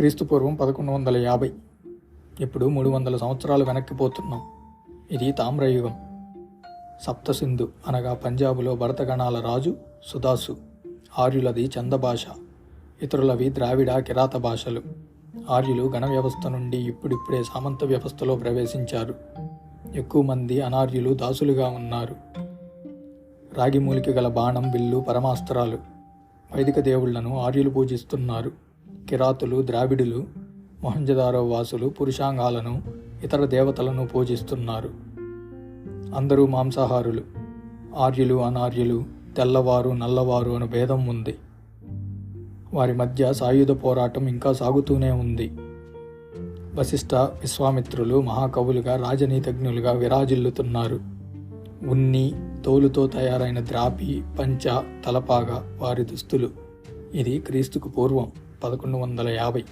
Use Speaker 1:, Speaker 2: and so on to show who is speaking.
Speaker 1: క్రీస్తుపూర్వం పదకొండు వందల యాభై. ఇప్పుడు మూడు వందల సంవత్సరాలు వెనక్కిపోతున్నాం ఇది తామ్రయుగం సప్తసింధు అనగా పంజాబులో భరతగణాల రాజు సుదాసు. ఆర్యులది చంద భాష. ఇతరులవి ద్రావిడ కిరాత భాషలు. ఆర్యులు గణ వ్యవస్థ నుండి ఇప్పుడిప్పుడే సామంత వ్యవస్థలో ప్రవేశించారు. ఎక్కువ మంది అనార్యులు దాసులుగా ఉన్నారు. రాగిమూలికి గల బాణం బిల్లు పరమాస్త్రాలు. వైదిక దేవుళ్ళను ఆర్యులు పూజిస్తున్నారు. కిరాతులు ద్రావిడులు మొహంజదారో వాసులు పురుషాంగాలను ఇతర దేవతలను పూజిస్తున్నారు. అందరూ మాంసాహారులు. ఆర్యులు అనార్యులు తెల్లవారు నల్లవారు అను భేదం ఉంది. వారి మధ్య సాయుధ పోరాటం ఇంకా సాగుతూనే ఉంది. వశిష్ఠ విశ్వామిత్రులు మహాకవులుగా రాజనీతజ్ఞులుగా విరాజిల్లుతున్నారు. ఉన్ని తోలుతో తయారైన ద్రాపి పంచ తలపాగా వారి దుస్తులు. ఇది క్రీస్తుకు పూర్వం. పదకొండు వందల యాభై.